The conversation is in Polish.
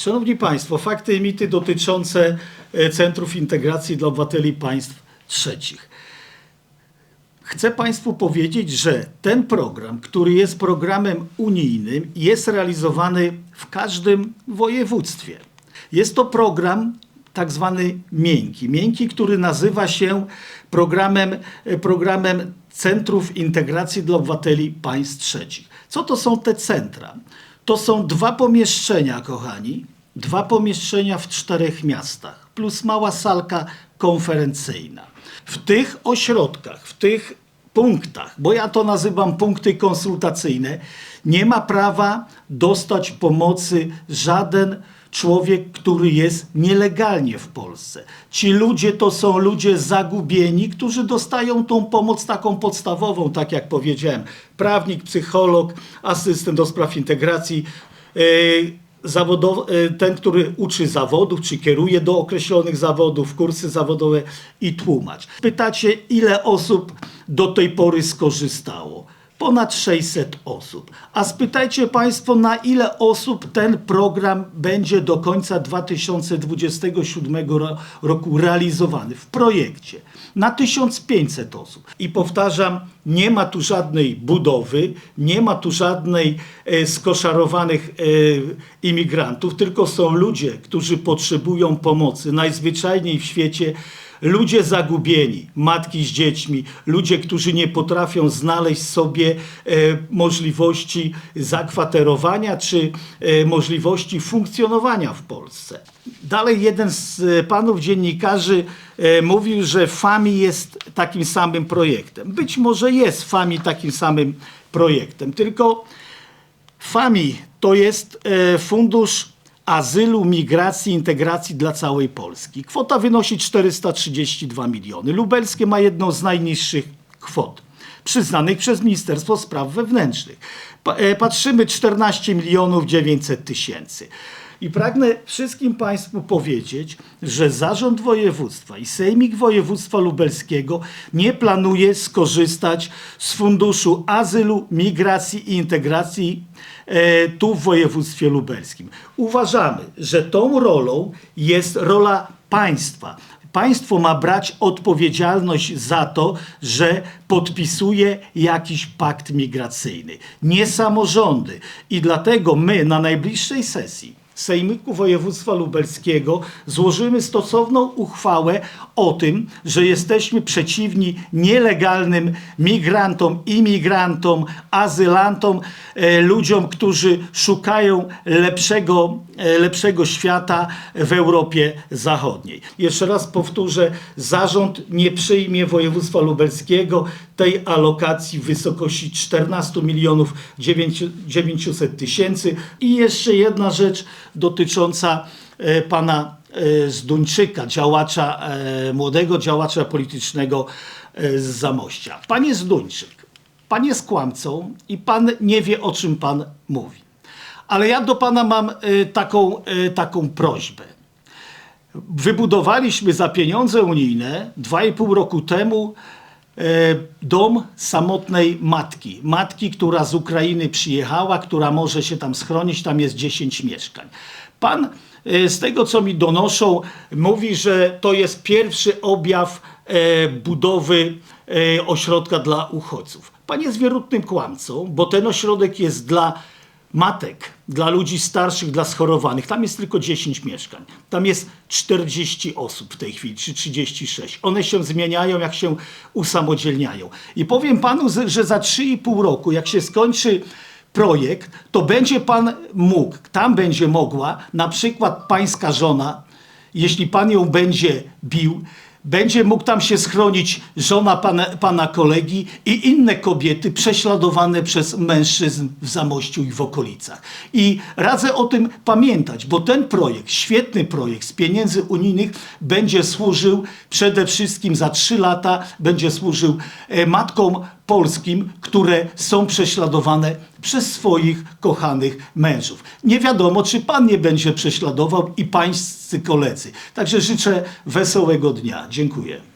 Szanowni Państwo, fakty i mity dotyczące e, Centrów Integracji dla Obywateli Państw Trzecich. Chcę Państwu powiedzieć, że ten program, który jest programem unijnym, jest realizowany w każdym województwie. Jest to program tak zwany miękki. Miękki, który nazywa się programem, e, programem Centrów Integracji dla Obywateli Państw Trzecich. Co to są te centra? To są dwa pomieszczenia, kochani, dwa pomieszczenia w czterech miastach, plus mała salka konferencyjna. W tych ośrodkach, w tych punktach, bo ja to nazywam punkty konsultacyjne, nie ma prawa dostać pomocy żaden człowiek, który jest nielegalnie w Polsce. Ci ludzie to są ludzie zagubieni, którzy dostają tą pomoc taką podstawową, tak jak powiedziałem, prawnik, psycholog, asystent do spraw integracji, yy, zawodow- e, ten, który uczy zawodów, czy kieruje do określonych zawodów, kursy zawodowe i tłumacz. Pytacie, ile osób do tej pory skorzystało? Ponad 600 osób. A spytajcie Państwo, na ile osób ten program będzie do końca 2027 ro- roku realizowany w projekcie. Na 1500 osób. I powtarzam, nie ma tu żadnej budowy, nie ma tu żadnej e, skoszarowanych e, imigrantów, tylko są ludzie, którzy potrzebują pomocy najzwyczajniej w świecie ludzie zagubieni, matki z dziećmi, ludzie, którzy nie potrafią znaleźć sobie e, możliwości zakwaterowania czy e, możliwości funkcjonowania w Polsce. Dalej jeden z e, panów dziennikarzy e, mówił, że FAMI jest takim samym projektem. Być może jest FAMI takim samym projektem, tylko FAMI to jest e, Fundusz Azylu, Migracji, Integracji dla całej Polski. Kwota wynosi 432 miliony. Lubelskie ma jedną z najniższych kwot przyznanych przez Ministerstwo Spraw Wewnętrznych. E, Patrzymy 14 milionów 900 tysięcy. I pragnę wszystkim Państwu powiedzieć, że Zarząd Województwa i Sejmik Województwa Lubelskiego nie planuje skorzystać z Funduszu Azylu, Migracji i Integracji e, tu w województwie lubelskim. Uważamy, że tą rolą jest rola państwa. Państwo ma brać odpowiedzialność za to, że podpisuje jakiś pakt migracyjny, nie samorządy. I dlatego my na najbliższej sesji Sejmiku Województwa Lubelskiego złożymy stosowną uchwałę o tym, że jesteśmy przeciwni nielegalnym migrantom, imigrantom, azylantom, e, ludziom, którzy szukają lepszego, e, lepszego świata w Europie Zachodniej. Jeszcze raz powtórzę, zarząd nie przyjmie województwa lubelskiego tej alokacji w wysokości 14 milionów 900 tysięcy. I jeszcze jedna rzecz dotycząca e, pana e, Zduńczyka, działacza, e, młodego działacza politycznego z Zamościa. Panie Zduńczyk, pan jest kłamcą i pan nie wie, o czym pan mówi. Ale ja do pana mam taką, taką prośbę. Wybudowaliśmy za pieniądze unijne 2,5 roku temu dom samotnej matki. Matki, która z Ukrainy przyjechała, która może się tam schronić, tam jest 10 mieszkań. Pan e, z tego, co mi donoszą, mówi, że to jest pierwszy objaw e, budowy e, ośrodka dla uchodźców. Pan jest wierutnym kłamcą, bo ten ośrodek jest dla matek, dla ludzi starszych, dla schorowanych. Tam jest tylko 10 mieszkań. Tam jest 40 osób w tej chwili, czy 36. One się zmieniają, jak się usamodzielniają. I powiem panu, że za 3,5 roku, jak się skończy projekt, to będzie pan mógł, tam będzie mogła, na przykład pańska żona, jeśli pan ją będzie bił, będzie mógł tam się schronić żona pana, pana kolegi i inne kobiety prześladowane przez mężczyzn w Zamościu i w okolicach. I radzę o tym pamiętać, bo ten projekt, świetny projekt z pieniędzy unijnych będzie służył przede wszystkim za trzy lata, będzie służył e, matkom polskim, które są prześladowane przez swoich kochanych mężów. Nie wiadomo, czy pan nie będzie prześladował i pańscy koledzy. Także życzę wesołego dnia. Dziękuję.